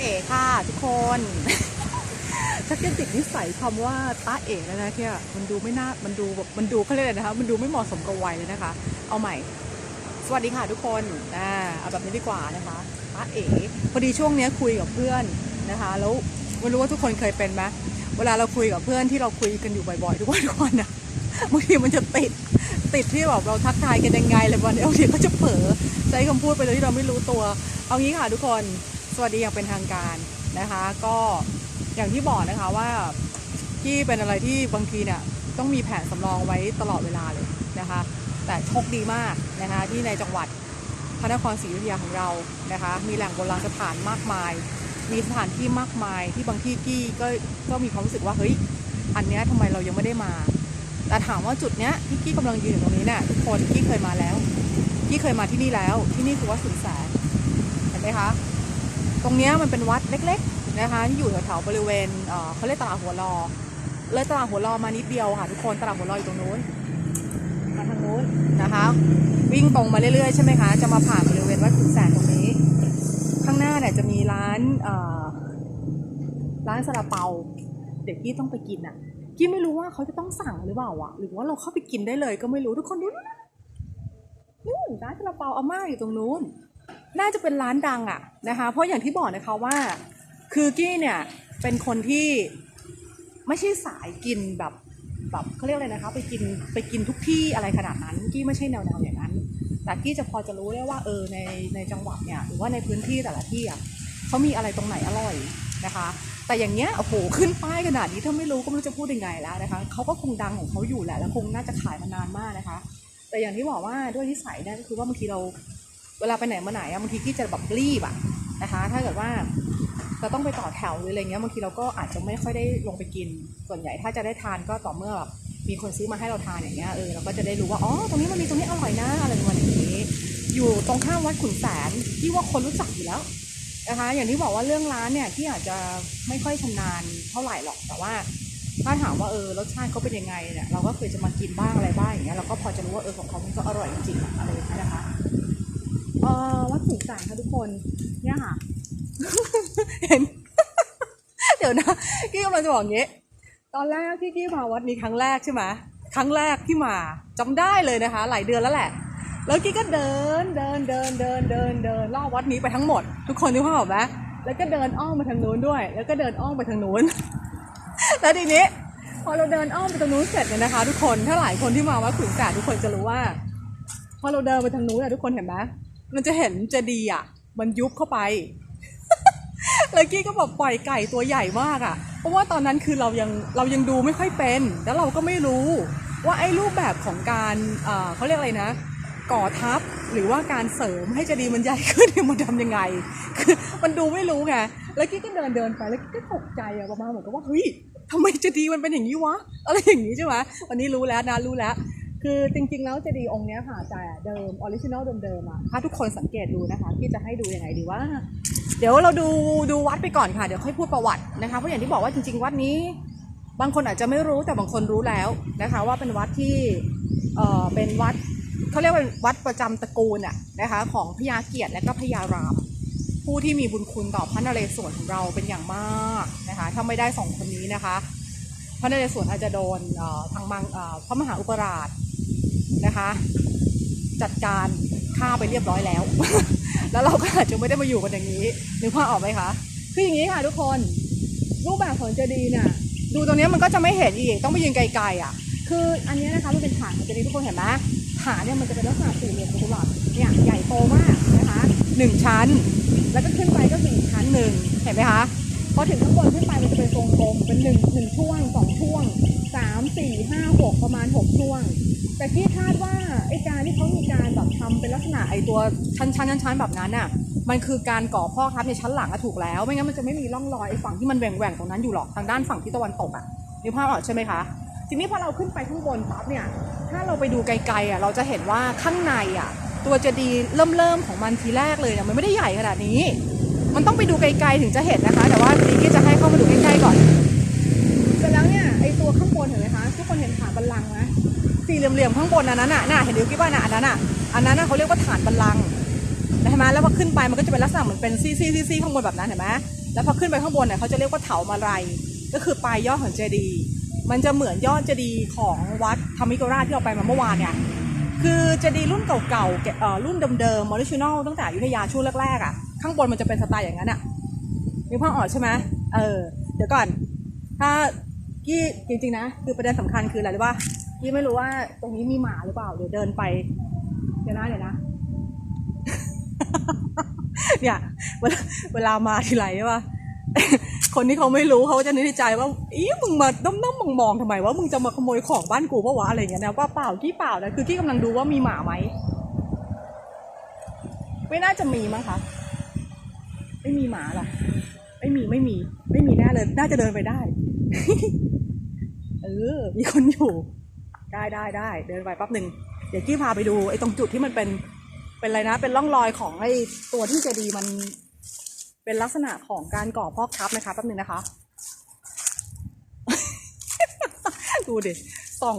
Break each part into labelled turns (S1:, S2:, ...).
S1: เอ๋ค่ะทุกคนชักจะติดนิสัยคำว่าตาเอ๋แล้วนะเนี่ยมันดูไม่น่ามันดูแบบมันดูเขาเรียกอะไรนะคะ มันดูไม่เหมาะสมกับวัยเลยนะคะ เอาใหม่ สวัสดีค่ะทุกคนอ่าเอาแบบนี้ดีกว่านะคะตาเอ๋พอดีช่วงเนี้ยคุยกับเพื่อนนะคะ แล้วไม่รู้ว่าทุกคนเคยเป็นไหมเวลาเราคุยกับเพื่อนที่เราคุยกันอยู่บ่อยๆทุกวันทุกวันนะบางทีมันจะติดติดที่แบบเราทักทายกันยังไงเลยวันนี้บางทีก็จะเผลอใช้คำพูดไปโดยที่เราไม่รู้ตัว เอางี้ค่ะทุกคน สวัสดีอย่างเป็นทางการนะคะ ก็อย่างที่บอกนะคะว่าที่เป็นอะไรที่บางทีเนี่ยต้องมีแผนสำรองไว้ตลอดเวลาเลยนะคะ แต่โชคดีมากนะคะที่ในจังหวัดพระนครศรีอยุธยาของเรานะคะ มีแหล่งโบราณสถานมากมาย มีสถานที่มากมาย ที่บางที่กี้ก็ก็มีความรู้สึกว่าเฮ้ยอันเนี้ยทำไมเรายังไม่ได้มา แต่ถามว่าจุดเนี้ยที่กี้กำลังยืนอยู่ตรงนี้เนี่ยทุกคนกี้เคยมาแล้วกี้เคยมาที่นี่แล้ว ที่นี่คือวัดสุนแสนเห็นไหมคะ ตรงนี้มันเป็นวัดเล็กๆนะคะที่อยู่แถวๆบริเวณเขาเรียกตลาดหัวรอเลยตลาดหัวรอมานิดเดียวค่ะทุกคนตลาดหัวรออยู่ตรงนู้นมาทางนู้นนะคะ วิ่งตรงมาเรื่อยๆใช่ไหมคะจะมาผ่านบริเวณวัดขุนแสนตรงนี้ ข้างหน้าเนี่ยจะมีร้านร้านซาลาเปา เด็กกี้ต้องไปกินอะกี้ไม่รู้ว่าเขาจะต้องสั่งหรือเปล่าอะหรือว่าเราเข้าไปกินได้เลยก็ไม่รู้ทุกคนดูนะนู่นร้านซาลาเปาอาม่าอยู่ตรงนู้น น่าจะเป็นร้านดังอะนะคะ เพราะอย่างที่บอกนะคะว่า คือกี้เนี่ยเป็นคนที่ไม่ใช่สายกินแบบแบบเขาเรียกอะไรนะคะ ไปกินไปกินทุกที่อะไรขนาดนั้นกี้ไม่ใช่แนวแนวอย่างนั้น แต่กี้จะพอจะรู้ได้ว่าเออในในจังหวัดเนี่ยหรือว่าในพื้นที่แต่ละที่อะเขามีอะไรตรงไหนอร่อยนะคะ แต่อย่างเงี้ยโอ้โหขึ้นป้ายขนาดนี้ถ้าไม่รู้ก็ไม่รู้จะพูดยังไงแล้วนะคะเขาก็คงดังของเขาอยู่แหละแล้วคงน่าจะขายมานานมากนะคะ แต่อย่างที่บอกว่าด้วยนิสัยเนี่ยก็คือว่าบางทีเรา เวลาไปไหนมาไหนอะบางทีกี้จะแบบรีบอะนะคะ ถ้าเกิดว่าเราต้องไปต่อแถวหรืออะไรเงี้ยบางทีเราก็อาจจะไม่ค่อยได้ลงไปกิน ส่วนใหญ่ถ้าจะได้ทานก็ต่อเมื่อแบบมีคนซื้อมาให้เราทานอย่างเงี้ยเออเราก็จะได้รู้ว่าอ๋อตรงนี้มันมีตรงนี้อร่อยนะอะไรประมาณอย่างนี้ อยู่ตรงข้ามวัดขุนแสนที่ว่าคนรู้จักอยู่แล้วนะคะ อย่างที่บอกว่าเรื่องร้านเนี่ยที่อาจจะไม่ค่อยชำนาญเท่าไหร่หรอกแต่ว่าถ้าถามว่าเออรสชาติเขาเป็นยังไงเนี่ยเราก็เคยจะมากินบ้างอะไรบ้างอย่างเงี้ยเราก็พอจะรู้ว่าเออของเขามันก็อร่อยจริงๆอะอะไรอย่างเงี้ยนะคะ เออวัดสุสานค่ะทุกคน เนี่ยค่ะ เห็น เดี๋ยวนะ กี้กำลังจะบอกอย่างงี้ ตอนแรกที่กี้มาวัดนี้ครั้งแรกใช่ไหมครั้งแรกที่มาจำได้เลยนะคะ หลายเดือนแล้วแหละ แล้วกี้ก็เดินเดินเดินเดินเดินเดินรอบวัดนี้ไปทั้งหมด ทุกคนที่พ่อบอกไหมแล้วก็เดินอ้อมไปทางนู้นด้วย แล้วก็เดินอ้อมไปทางนู้น แล้วทีนี้ พอเราเดินอ้อมไปตรงนู้นเสร็จเนี่ยนะคะ ทุกคน ถ้าหลายคนที่มาวัดขุนแสนทุกคนจะรู้ว่า พอเราเดินไปทางนู้นอะทุกคนเห็นไหม มันจะเห็นเจดีย์อะมันยุบเข้าไป แล้วกี้ก็แบบปล่อยไก่ตัวใหญ่มากอะ เพราะว่าตอนนั้นคือเรายังเรายังดูไม่ค่อยเป็น แล้วเราก็ไม่รู้ว่าไอ้รูปแบบของการเอ่อเขาเรียกอะไรนะ ก่อทับหรือว่าการเสริมให้เจดีมันใหญ่ขึ้นมันทำยังไง คือมันดูไม่รู้ไง แล้วกี้ก็เดินเดินไปแล้วกี้ก็ตกใจอะประมาณเหมือนกับว่าเฮ้ยทำไมเจดีมันเป็นอย่างนี้วะ อะไรอย่างนี้ใช่ไหมวันนี้รู้แล้วนะรู้แล้ว คือจริงๆแล้วเจดีย์องค์นี้ค่ะแต่เดิมออริจินอลเดิมๆอะถ้าทุกคนสังเกตดูนะคะพี่จะให้ดูยังไงดีว่า เดี๋ยวเราดูดูวัดไปก่อนค่ะเดี๋ยวค่อยพูดประวัตินะคะเพราะอย่างที่บอกว่าจริง ๆ วัดนี้ บางคนอาจจะไม่รู้แต่บางคนรู้แล้วนะคะว่าเป็นวัดที่เออเป็นวัดเขาเรียกว่าวัดประจำตระกูลอะนะคะของพญาเกียรติและก็พญาราม ผู้ที่มีบุญคุณต่อพระนเรศวรของเราเป็นอย่างมากนะคะถ้าไม่ได้สองคนนี้นะคะพระนเรศวรอาจจะโดนทางมังพระมหาอุปราช นะคะ จัดการฆ่าไปเรียบร้อยแล้ว แล้วเราก็อาจจะไม่ได้มาอยู่กันอย่างนี้นึกภาพออกไหมคะคืออย่างนี้ค่ะทุกคนรูปแบบของเจดีย์เนี่ยดูตรงนี้มันก็จะไม่เห็นอีกต้องไปยืนไกลๆอะ คืออันนี้นะคะมันเป็นฐานของเจดีย์ทุกคนเห็นไหมฐานเนี่ยมันจะเป็นลักษณะสี่เหลี่ยมจัตุรัสเนี่ยใหญ่โตมากนะคะหนึ่งชั้น แล้วก็ขึ้นไปก็คืออีกชั้นหนึ่งเห็นไหมคะพอถึงข้างบนขึ้นไปมันจะเป็นทรงกลมเป็นหนึ่งหนึ่งช่วงสองช่วงสามสี่ห้าหกประมาณหกช่วง แต่ที่คาดว่าไอการที่เขามีการแบบทำเป็นลักษณะไอตัวชั้นชั้นชั้นชั้นแบบนั้นน่ะ มันคือการก่อพ่อกทับในชั้นหลังอะถูกแล้ว ไม่งั้นมันจะไม่มีร่องรอยไอฝั่งที่มันแหว่งแหว่งตรงนั้นอยู่หรอกทางด้านฝั่งที่ตะวันตกอะนึกภาพออกใช่ไหมคะทีนี้พอเราขึ้นไปข้างบนปั๊บเนี่ย ถ้าเราไปดูไกลๆอะเราจะเห็นว่าข้างในอะตัวเจดีย์เริ่มเริ่มๆของมันทีแรกเลยเนี่ยมันไม่ได้ใหญ่ขนาดนี้ มันต้องไปดูไกลๆถึงจะเห็นนะคะ แต่ว่าทีนี้จะให้เข้ามาดูใกล้ๆก่อน เสร็จแล้วเนี่ยไอตัวข้างบนเห็นไหมคะทุกคนเห็นฐาบัลลังไหม สี่เหลี่ยมๆข้างบนอันนั้นน่ะน่ะเห็นดิวกี้บ้าน่ะอันนั้นน่ะอันนั้นน่ะเขาเรียกว่าฐานบัลลังก์เห็นไหมแล้วพอขึ้นไปมันก็จะเป็นลักษณะเหมือนเป็นซี่ซี่ซี่ข้างบนแบบนั้นเห็นไหมแล้วพอขึ้นไปข้างบนเนี่ยเขาจะเรียกว่าเถามาลัยก็คือปลายยอดของเจดีย์มันจะเหมือนยอดเจดีย์ของวัดธรรมิกราชที่เราไปมาเมื่อวานเนี่ยคือเจดีย์รุ่นเก่าๆเอ่อรุ่นเดิมๆมอริชินอลตั้งแต่อยุธยาช่วงแรกๆอะข้างบนมันจะเป็นสไตล์อย่างนั้นอะมีภาพออกใช่ไหมเออเดี๋ยวก่อนถ้ากี้จริงๆนะ คือประเด็นสำคัญคืออะไรรู้ป่ะ กี้ไม่รู้ว่าตรงนี้มีหมาหรือเปล่า เดี๋ยวเดินไป เดี๋ยวนะเดี๋ยวนะ เนี่ย เวลาเวลามาทีไรใช่ป่ะคนที่เขาไม่รู้เขาจะนึกในใจว่าอีมึงมาด้อมด้มมองมองๆทำไมว่ามึงจะมาขโมยของบ้านกูปะวะอะไรอย่างเงี้ยนะว่าเปล่ากี้เปล่านะคือกี้กำลังดูว่ามีหมาไหมไม่น่าจะมีมั้งคะไม่มีหมาหรอไม่มีไม่มี ไม่มีแน่เลย น่าจะเดินไปได้ เออ มีคนอยู่ ได้ได้ได้เดินไปแป๊บหนึ่งเดี๋ยวกี้พาไปดูไอ้ตรงจุดที่มันเป็นเป็นอะไรนะ เป็นร่องรอยของไอ้ตัวที่เจดีมันเป็นลักษณะของการก่อพอกทับนะคะแป๊บหนึ่งนะคะ ดูดิส่อง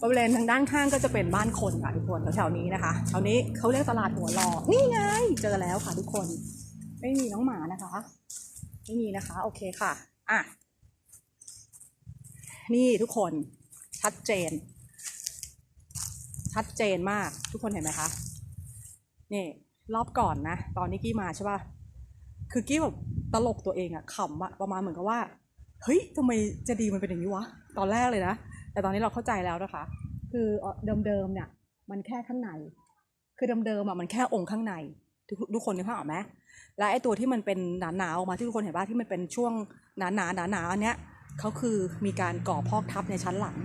S1: บริเวณทางด้านข้างก็จะเป็นบ้านคนค่ะทุกคนแถวๆนี้นะคะแถวนี้เขาเรียกตลาดหัวรอนี่ไง เจอแล้วค่ะทุกคน ไม่มีน้องหมานะคะ ไม่มีนะคะ โอเคค่ะ อะ นี่ทุกคน ชัดเจน ชัดเจนมากทุกคนเห็นไหมคะ นี่รอบก่อนนะ ตอนนี้กี้มาใช่ป่ะ คือกี้แบบตลกตัวเองอะขำอะประมาณเหมือนกับว่า เฮ้ยทำไมจะดีมันเป็นอย่างนี้วะ ตอนแรกเลยนะ แต่ตอนนี้เราเข้าใจแล้วนะคะ คือเดิมๆเนี่ย มันแค่ข้างใน คือเดิมๆอะมันแค่องค์ข้างใน ทุกทุกคนนึกภาพออกไหมและไอตัวที่มันเป็นหนาๆออกมาที่ทุกคนเห็นป่ะที่มันเป็นช่วงหนาๆหนาๆอันเนี้ยเขาคือมีการก่อพอกทับในชั้นหลัง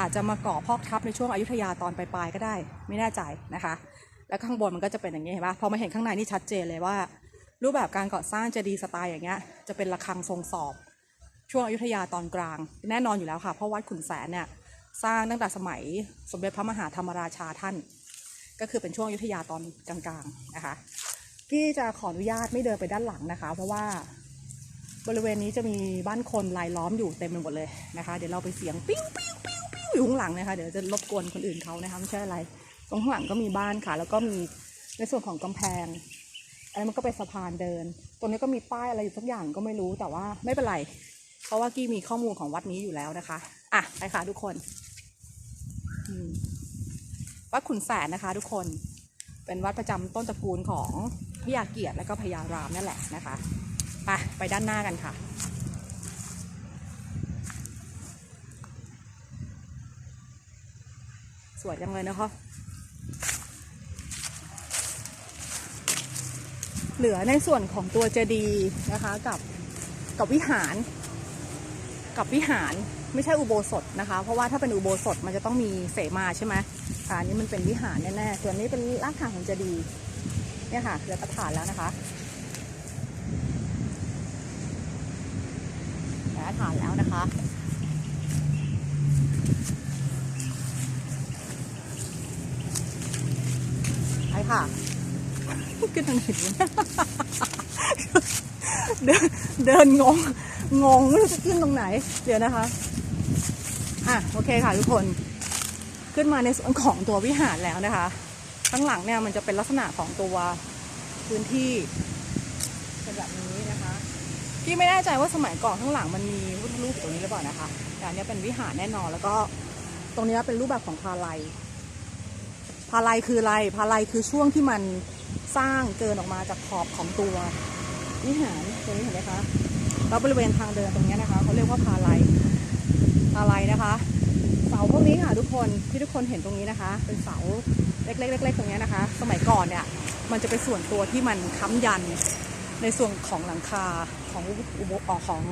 S1: อาจจะมาก่อพอกทับในช่วงอยุธยาตอนปลายๆก็ได้ ไม่แน่ใจนะคะ แล้วข้างบนมันก็จะเป็นอย่างนี้เห็นปะพอมาเห็นข้างในนี่ชัดเจนเลยว่า รูปแบบการก่อสร้างเจะดีย์สไตล์อย่างเงี้ยจะเป็นระฆังทรงสอบ ช่วงอยุธยาตอนกลาง แน่นอนอยู่แล้วค่ะเพราะวัดขุนแสนเนี่ยสร้างตั้งแต่สมัยสมเด็จพระมหาธรรมราชาท่าน ก็คือเป็นช่วงอยุธยาตอนกลางๆนะคะพี่จะขออนุญาตไม่เดินไปด้านหลังนะคะ เพราะว่าบริเวณนี้จะมีบ้านคนรายล้อมอยู่เต็มไปหมดเลยนะคะ เดี๋ยวเราไปเสียงปิ้วปิ้วปิ้วปิ้ว อยู่ข้างหลังนะคะเดี๋ยวจะรบกวนคนอื่นเขานะคะไม่ใช่อะไร ตรงข้างหลังก็มีบ้านค่ะ แล้วก็มีในส่วนของกำแพงอันนี้มันก็เป็นสะพานเดิน ตรงนี้ก็มีป้ายอะไรอยู่สักอย่างก็ไม่รู้แต่ว่าไม่เป็นไร เพราะว่ากี้มีข้อมูลของวัดนี้อยู่แล้วนะคะ อะไปค่ะทุกคนวัดขุนแสนนะคะ ทุกคน เป็นวัดประจำต้นตระกูลของพญาเกียรติและก็พญารามนั่นแหละนะคะ ไปไปด้านหน้ากันค่ะ สวยจังเลยนะคะ เหลือในส่วนของตัวเจดีย์นะคะกับกับวิหาร กับวิหารไม่ใช่อุโบสถนะคะ เพราะว่าถ้าเป็นอุโบสถมันจะต้องมีเสมาใช่ไหมอันนี้มันเป็นวิหารแน่ๆส่วนนี้เป็นรากฐานของเจดีย์เนี่ยค่ะเหลือตะฐานแล้วนะคะเหลือฐานแล้วนะคะ ไปค่ะขึ้นทางไหนดีวะเดินเดินงง งงไม่รู้จะขึ้นตรงไหน เดี๋ยวนะคะ อะโอเคค่ะทุกคน ขึ้นมาในส่วนของตัววิหารแล้วนะคะ ข้างหลังเนี่ยมันจะเป็นลักษณะของตัวพื้นที่เป็นแบบนี้นะคะพี่ไม่แน่ใจว่าสมัยก่อนข้างหลังมันมีรูปรูปอยู่ตรงนี้หรือเปล่านะคะ แต่อันเนี้ยเป็นวิหารแน่นอนแล้วก็ตรงเนี้ยเป็นรูปแบบของพาลัย พาลัยคืออะไรพาลัยคือช่วงที่มันสร้างเกินออกมาจากขอบของตัววิหารตรงนี้เห็นไหมคะแล้วบริเวณทางเดินตรงนี้นะคะเขาเรียกว่าพาลัยพาลัยนะคะ เสาพวกนี้ค่ะทุกคนที่ทุกคนเห็นตรงนี้นะคะ เป็นเสาเล็กๆเล็กๆตรงนี้นะคะ สมัยก่อนเนี่ยมันจะเป็นส่วนตัวที่มันค้ำยันในส่วนของหลังคาของอุโบสถของ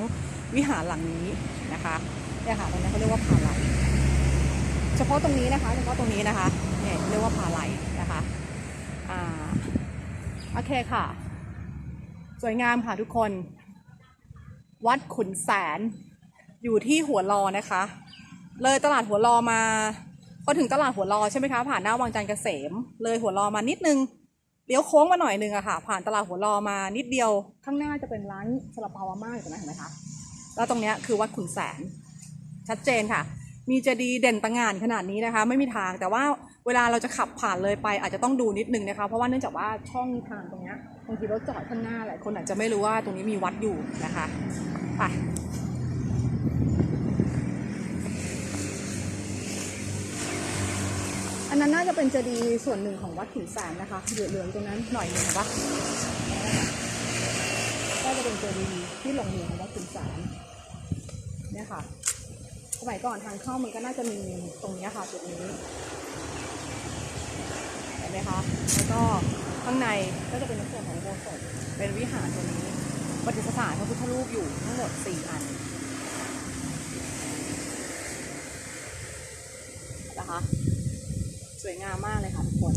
S1: วิหารหลังนี้นะคะเนี่ยค่ะตรงนี้เขาเรียกว่าพาลัยเฉพาะตรงนี้นะคะ เฉพาะตรงนี้นะคะ เรียกว่าพาไหลนะคะอ่าโอเคค่ะ สวยงามค่ะทุกคน วัดขุนแสน อยู่ที่หัวรอนะคะ เลยตลาดหัวรอมาพอถึงตลาดหัวรอใช่ไหมคะ ผ่านหน้าวังจันทร์เกษม เลยหัวรอมานิดนึงเลี้ยวโค้งมาหน่อยนึงอะค่ะ ผ่านตลาดหัวรอมานิดเดียว ข้างหน้าจะเป็นร้านซาลาเปาอาม่าอยู่ตรงนั้นเห็นไหมคะแล้วตรงนี้คือวัดขุนแสน ชัดเจนค่ะ มีเจดีย์เด่นตะงานขนาดนี้นะคะ ไม่มีทางแต่ว่า เวลาเราจะขับผ่านเลยไปอาจจะต้องดูนิดนึงนะคะ เพราะว่าเนื่องจากว่าช่องทางตรงนี้บางทีรถจอดข้างหน้าหลายคนอาจจะไม่รู้ว่าตรงนี้มีวัดอยู่นะคะไปอันนั้นน่าจะเป็นเจดีย์ส่วนหนึ่งของวัดขุนแสนนะคะเหลืองๆตรงนั้นหน่อยหนึงเห็นปะก็จะเป็นเจดีย์ที่หลงเหลือของวัดขุนแสนเนี่ยค่ะสมัยก่อนทางเข้ามันก็น่าจะมีตรงนี้ค่ะจุดนี้ นไหมคะ แล้วก็ข้างในก็จะเป็นในส่วนของโบสถเป็นวิหารตัวนี้ประดิษฐานพระพุทธรูปอยู่ทั้งหมดสี่อันนะคะสวยงามมากเลยค่ะทุกคน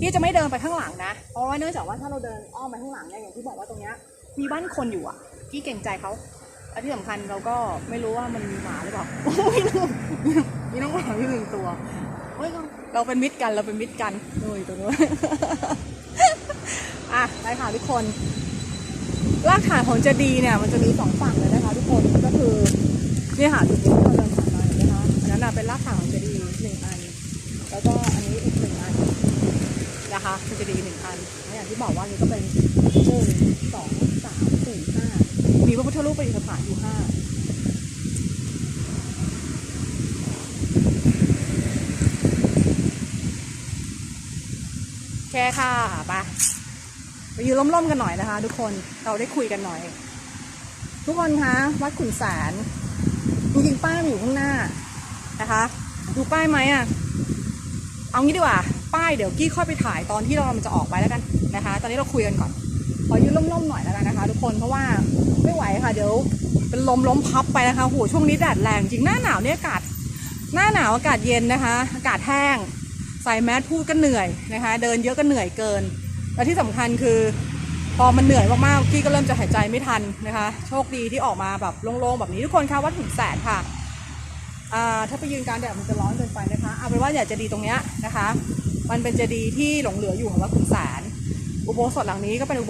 S1: พี่จะไม่เดินไปข้างหลังนะ เพราะว่าเนื่องจากว่าถ้าเราเดินอ้อมไปข้างหลังเนี่ยอย่างที่บอกว่าตรงเนี้ยมีบ้านคนอยู่อะพี่เก่งใจเขาและที่สำคัญเราก็ไม่รู้ว่ามันมีหมาหรือเปล่ามีน้องมีน้องหมาที่หนึ่งตัวเฮ้ย เราเป็นมิตรกันเราเป็นมิตรกันนู่นอยู่ตรงนู้นอะไปค่ะทุกคน รากฐานของเจดีย์เนี่ย มันจะมีสองฝั่งเลยนะคะ ทุกคนก็คือเนี่ยค่ะจุดที่เราเดินผ่านมาเห็นไหมคะอันนั้นน่ะเป็นรากฐานของเจดีย์หนึ่งอัน แล้วก็อันนี้อีกหนึ่งอันนะคะเป็นเจดีย์หนึ่งอันแล้วอย่างที่บอกว่านี่ก็เป็นหนึ่งสองสามสี่ห้ามีพระพุทธรูปประดิษฐานอยู่ห้าแค่ค่ะไปไปยืนล่มๆกันหน่อยนะคะ ทุกคนเราได้คุยกันหน่อย ทุกคนคะวัดขุนแสนจริงๆป้ายมันอยู่ข้างหน้านะคะ ดูป้ายไหมอะเอางี้ดีกว่า ป้ายเดี๋ยวกี้ค่อยไปถ่ายตอนที่เรามันจะออกไปแล้วกันนะคะ ตอนนี้เราคุยกันก่อนขอยืนล่มๆหน่อยแล้วกันนะคะ ทุกคนเพราะว่าไม่ไหวค่ะ เดี๋ยวเป็นลมล้มพับไปนะคะโหช่วงนี้แดดแรงจริงหน้าหนาวเนี่ยอากาศ หน้าหนาวอากาศเย็นนะคะ อากาศแห้ง ใส่แมสพูดก็เหนื่อยนะคะ เดินเยอะก็เหนื่อยเกิน และที่สำคัญคือ พอมันเหนื่อยมากๆกี้ก็เริ่มจะหายใจไม่ทันนะคะ โชคดีที่ออกมาแบบโล่งๆแบบนี้ทุกคนคะวัดถุงแสนค่ะอ่าถ้าไปยืนกลารแดดมันจะร้อนเกินไปนะคะเอาเป็นว่าอยากจะดีตรงเนี้ยนะคะ มันเป็นเจดีย์ที่หลงเหลืออยู่ของวัดขุนแสนอุโบสถหลังนี้ก็เป็นอุโบ